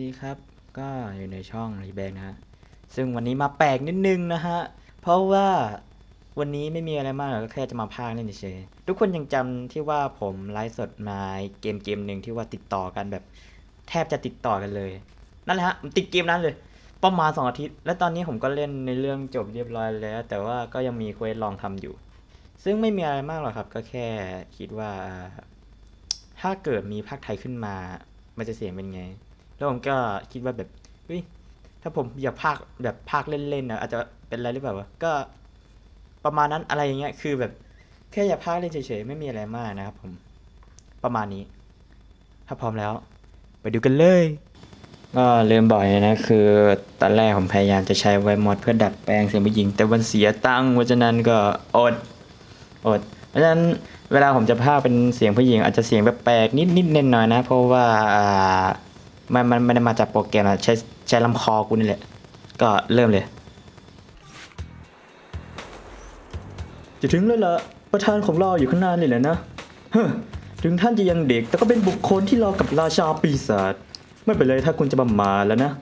ดีครับ ก็อยู่ในช่องรีแบงนะฮะ ซึ่งวันนี้มาแปลกนิดนึงนะฮะ เพราะว่าวันนี้ไม่มีอะไรมากหรอกก็แค่จะมาพากเล่นเฉยทุกคนยังจำที่ว่าผมไลฟ์สดมาเกมเกมหนึ่งที่ว่าติดต่อกันแบบ แทบจะติดต่อกันเลย นั่นแหละฮะผมติดเกมนั้นเลย ประมาณสองอาทิตย์ และตอนนี้ผมก็เล่นในเรื่องจบเรียบร้อยแล้ว แต่ว่าก็ยังมีเควสลองทำอยู่ ซึ่งไม่มีอะไรมากหรอกครับ ก็แค่คิดว่า ถ้าเกิดมีภาคไทยขึ้นมา มันจะเสียงเป็นไง แล้วผมก็คิดว่าแบบเฮ้ยถ้าผมอยากพากแบบพากเล่นๆนะอาจจะเป็นอะไรหรือเปล่าวะก็ประมาณนั้นอะไรอย่างเงี้ยคือแบบแค่อยากพากเล่นเฉยๆไม่มีอะไรมากนะครับผมประมาณนี้ ถ้าพร้อมแล้ว ไปดูกันเลยก็ลืมบ่อยนะคือตอนแรกผมพยายามจะใช้ไวมอดเพื่อดัดแปลงเสียงผู้หญิง แต่มันเสียตังค์เพราะฉะนั้นก็อดอด เพราะฉะนั้นเวลาผมจะพากเป็นเสียงผู้หญิงอาจจะเสียงแปลกๆนิดๆหน่อยนะ เพราะว่า มันมันไม่ได้มาจากโปรแกรมอะใช้ใช้ลำคอกูนี่แหละ ก็เริ่มเลย จะถึงแล้วล่ะประธานของเราอยู่ข้างหน้านี่แหละนะเฮ้อถึงท่านจะยังเด็ก แต่ก็เป็นบุคคลที่รอกับราชาปีศาจไม่เป็นไรถ้าคุณจะประมาทแล้วนะ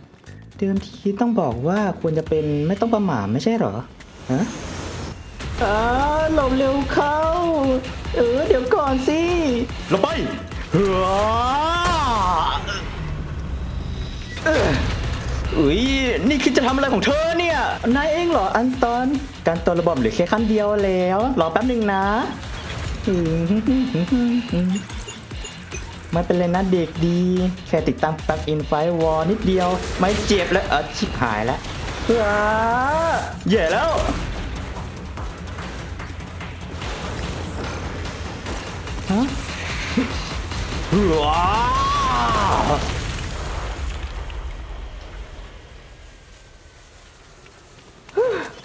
เดิมทีต้องบอกว่าควรจะเป็นไม่ต้องประมาทไม่ใช่เหรอฮะอ่าหลบเร็วเข้า เออเดี๋ยวก่อนสิลงไปเฮ้อ อุ้ยนี่คิดจะทำอะไรของเธอเนี่ย นายเองเหรออันตอน การตัวระบบเหลือแค่ขั้นเดียวแล้ว รอแป๊บหนึ่งนะ ไม่เป็นไรนะเด็กดี แค่ติดตามแป๊บอินไฟวอลนิดเดียว ไม่เจ็บแล้วเออชิบหายแล้วอ้าแย่แล้วฮะว้า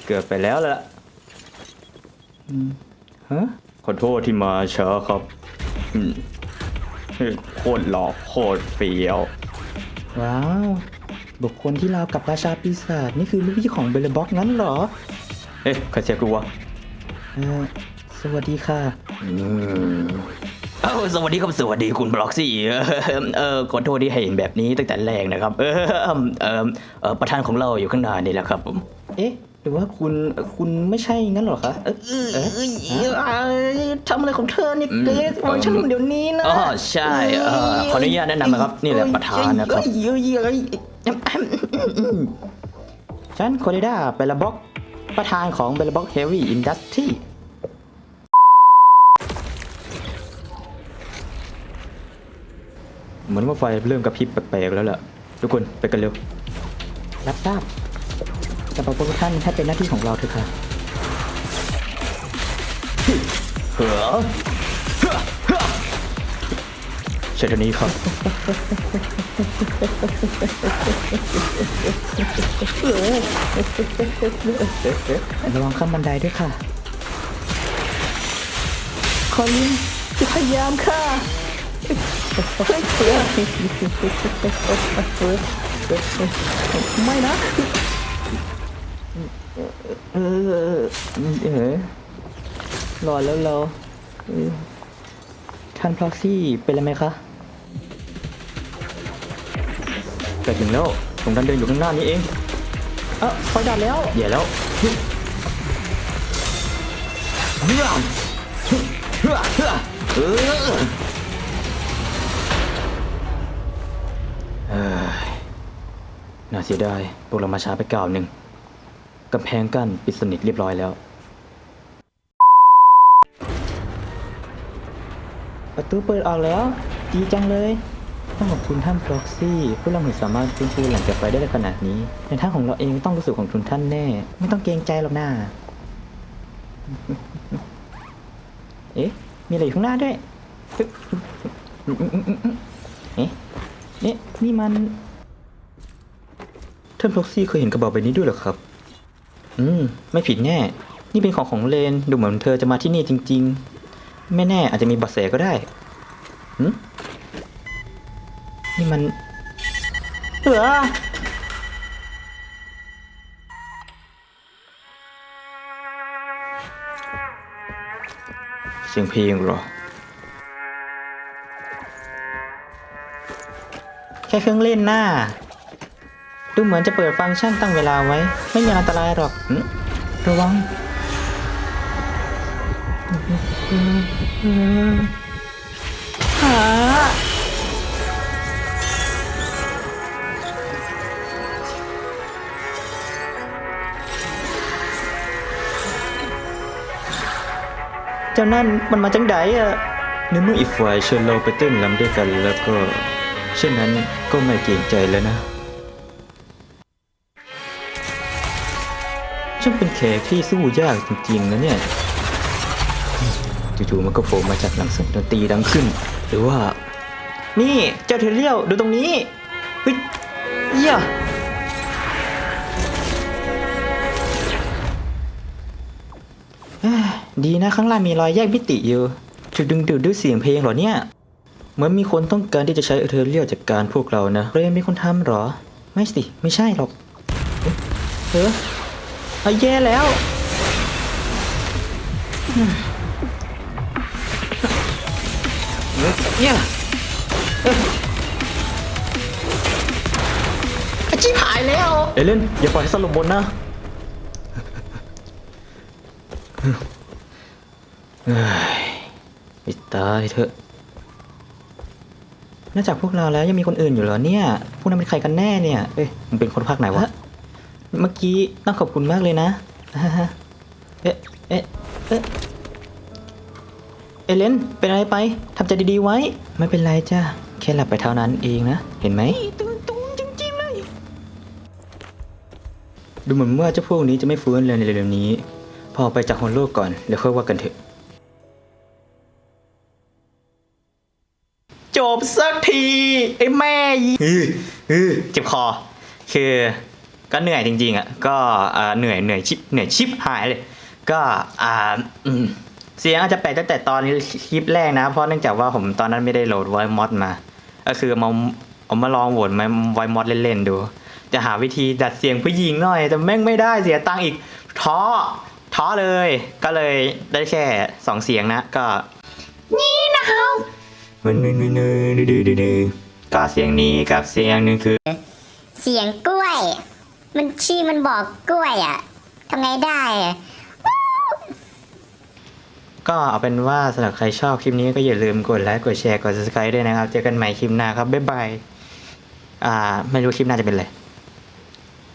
เกือบไปแล้วล่ะอืมฮะขอโทษที่มาช้าครับอืมโคตรหลอกโคตรเฟี้ยว ว้าว บุคคลที่ราวกับราชาปีศาจนี่คือลูกพี่ของเบลบ็อกงั้นเหรอ เอ๊ะใครเสียกลัวเออสวัสดีค่ะอืมเออสวัสดีครับสวัสดีคุณบล็อกซี่เออเออขอโทษที่ให้เห็นแบบนี้ตั้งแต่แรกนะครับเออเออเออเออประธานของเราอยู่ข้างหน้านี่แหละครับผม เอ๊ะห รือว่าคุณคุณไม่ใช่งั้นเหรอคะเออเออทำอะไรของเธอนี่เกรซวางฉันเดี๋ยวนี้นะอ๋อใช่เอ่อขออนุญาตแนะนำนะครับนี่แหละประธานนะครับเอ้ยเอ้ยเอ้ยเอ้ยฉันโคเดด้าเบลบ็อกประธานของเบลบ็อกเฮฟวี่อินดัสทรีเหมือนว่าไฟเริ่มกระพริบแปลกๆแล้วล่ะทุกคนไปกันเร็วรับทราบ จะบอกพวกท่านให้เป็นหน้าที่ของเราเถอะค่ะเฮ้อเชิญทางนี้ครับระวังข้ามบันไดด้วยค่ะ คอลินจะพยายามค่ะไม่นะ เออเออรอแล้วเราท่านพล็อกซี่เป็นอะไรไหมคะใกล้ถึงแล้วตรงนั้นเดินอยู่ข้างหน้านี้เองเอ้าไฟดับแล้วเดี๋ยวแล้วเฮ้ยเฮ้ยเฮ้ยเฮ้ยเออน่าเสียดายพวกเรามาช้าไปก่าวหนึ่ง กำแพงกั้นปิดสนิทเรียบร้อยแล้ว ประตูเปิดออกแล้ว ดีจังเลย ต้องขอบคุณท่านพ็อกซี่ผู้เราถึงสามารถฟื้นฟูหล่งจากไฟได้ขนาดนี้ ในท่าของเราเองต้องรู้สึกของทุนท่านแน่ ไม่ต้องเกรงใจหรอกนะเอ๊ะ มีอะไรอยู่ข้างหน้าด้วย เอ๊ะเอ๊ะนี่มัน ท่านพ็อกซี่เคยเห็นกระบอกใบนี้ด้วยเหรอครับ อืม ไม่ผิดแน่ นี่เป็นของของเลน ดูเหมือนเธอจะมาที่นี่จริง ๆ ไม่แน่อาจจะมีเบาะแสก็ได้หืมนี่มันเออเสียงเพลงหรอ แค่ค่เครื่องเล่นหน้า ดูเหมือนจะเปิดฟังก์ชันตั้งเวลาไว้ ไม่มีอันตรายหรอกหึระวัง หา เจ้านั่นมันมาจังไดอะในเมื่ออีกฝ่ายเชิญเราไปเต้นรำด้วยกันแล้วก็เช่นนั้นก็ไม่เกรงใจแล้วนะ ช่างเป็นแขกที่สู้ยากจริงๆนะเนี่ยจู่ๆมันก็โผล่มาจากหลังเสียงดนตรีดังขึ้น หรือว่า นี่เจ้าเทเรียวดูตรงนี้เฮ้ยเหี้ยดีนะข้างล่างมีรอยแยกมิติอยู่ถูกดึงดูดด้วยเสียงเพลงเหรอเนี่ย เหมือนมีคนต้องการที่จะใช้เทเรียวจัดการพวกเรานะเรนมีคนทำหรอ ไม่สิ ไม่ใช่หรอกเออ อเอาแย่แล้ว เนี่ยเอ้ยอาชีพหายแล้ว เอเลนอย่าปล่อยให้สลบบนนะ เฮ้ยปิดตายเถอะนอกจากพวกเราแล้วยังมีคนอื่นอยู่เหรอเนี่ย พวกนั้นเป็นใครกันแน่เนี่ย เอ้ยมึงเป็นคนภาคไหนวะเมื่อกี้ต้องขอบคุณมากเลยนะเอ๊ะเอ๊ะเอ๊ะเอเลนเป็นอะไรไปทำใจดีๆไว้ ไม่เป็นไรจ้าแค่หลับไปเท่านั้นเองนะ เห็นไหมตุ้งตุ้งจริงๆเลย ดูเหมือนว่าเจ้าพวกนี้จะไม่ฟื้นเลยในเร็วๆนี้ พอไปจากฮอนโลกก่อนเดี๋ยวค่อยว่ากันเถอะ จบสักที ไอ้แม่ยีอื้ออื้อเจ็บคอ คือ ก็เหนื่อยจริงๆอะก็เหนื่อยเหนื่อยชิบเหนื่อยชิบหายเลย ก็อ่าเสียงอาจจะแปลกตั้งแต่ตอนคลิปแรกนะ เพราะเนื่องจากว่าผมตอนนั้นไม่ได้โหลดไวมอดมา ก็คือมาเอามาลองโหวตมาไวมอดเล่นๆดู จะหาวิธีดัดเสียงผู้หญิงหน่อย แต่แม่งไม่ได้เสียตังค์อีกท้อท้อเลย ก็เลยได้แค่สองเสียงนะ ก็ นี่นะครับมันมันมันดื้อดื้อดื้อก็เสียงนี้กับเสียงหนึงคือ เสียงกล้วย มันชื่อมันบอกกล้วยอะทำไงได้อะก็เอาเป็นว่าสำหรับใครชอบคลิปนี้ก็อย่าลืมกดไลค์กดแชร์กด subscribe ด้วยนะครับ เจอกันใหม่คลิปหน้าครับ บ๊ายบาย อ่า ไม่รู้คลิปหน้าจะเป็นอะไร